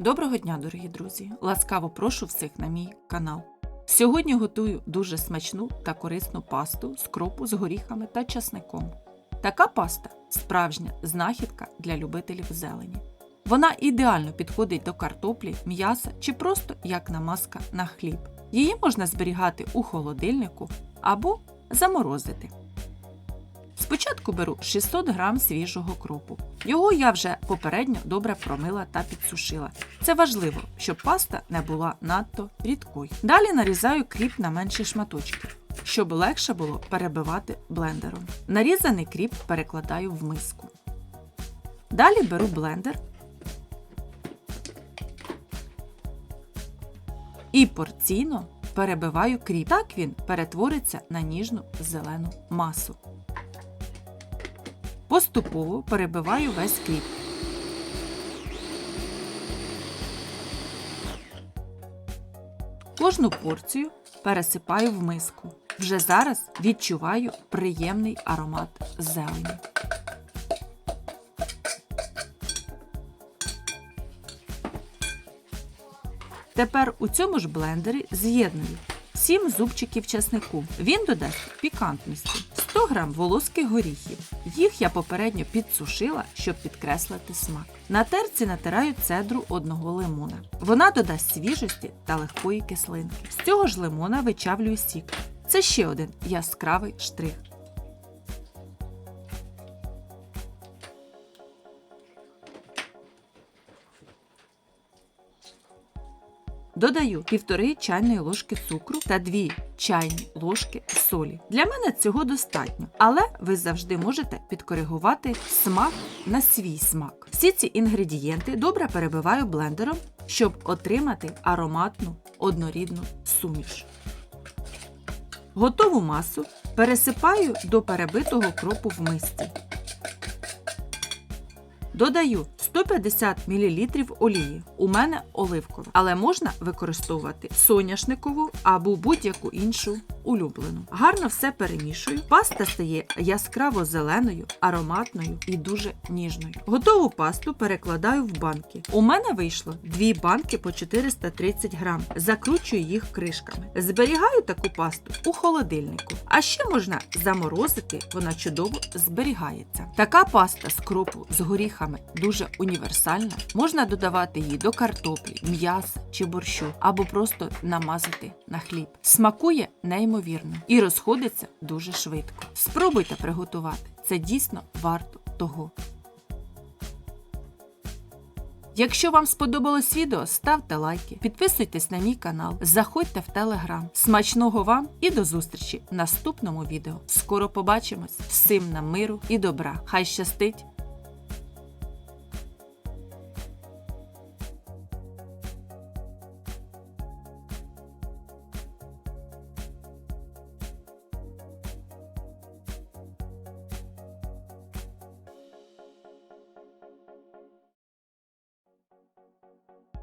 Доброго дня, дорогі друзі! Ласкаво прошу всіх на мій канал. Сьогодні готую дуже смачну та корисну пасту з кропу з горіхами та часником. Така паста справжня знахідка для любителів зелені. Вона ідеально підходить до картоплі, м'яса чи просто як намазка на хліб. Її можна зберігати у холодильнику або заморозити. Спочатку беру 600 г свіжого кропу. Його я вже попередньо добре промила та підсушила. Це важливо, щоб паста не була надто рідкою. Далі нарізаю кріп на менші шматочки, щоб легше було перебивати блендером. Нарізаний кріп перекладаю в миску. Далі беру блендер і порційно перебиваю кріп. Так він перетвориться на ніжну зелену масу. Поступово перебиваю весь кріп. Кожну порцію пересипаю в миску. Вже зараз відчуваю приємний аромат зелені. Тепер у цьому ж блендері з'єдную 7 зубчиків чеснику. Він додасть пікантності, 100 грам волоских горіхів. Їх я попередньо підсушила, щоб підкреслити смак. На терці натираю цедру одного лимона. Вона додасть свіжості та легкої кислинки. З цього ж лимона вичавлюю сік. Це ще один яскравий штрих. Додаю півтори чайної ложки цукру та 2 чайні ложки солі. Для мене цього достатньо, але ви завжди можете підкоригувати смак на свій смак. Всі ці інгредієнти добре перебиваю блендером, щоб отримати ароматну однорідну суміш. Готову масу пересипаю до перебитого кропу в мисці. Додаю 150 мл олії. У мене оливкова, але можна використовувати соняшникову або будь-яку іншу улюблену. Гарно все перемішую. Паста стає яскраво зеленою, ароматною і дуже ніжною. Готову пасту перекладаю в банки. У мене вийшло 2 банки по 430 грам. Закручую їх кришками. Зберігаю таку пасту у холодильнику. А ще можна заморозити, вона чудово зберігається. Така паста з кропу з горіхами дуже універсальна. Можна додавати її до картоплі, м'яса чи борщу, або просто намазати на хліб. Смакує неймовірно і розходиться дуже швидко. Спробуйте приготувати. Це дійсно варто того. Якщо вам сподобалось відео, ставте лайки, підписуйтесь на мій канал, заходьте в телеграм. Смачного вам і до зустрічі в наступному відео. Скоро побачимось! Всім нам миру і добра! Хай щастить!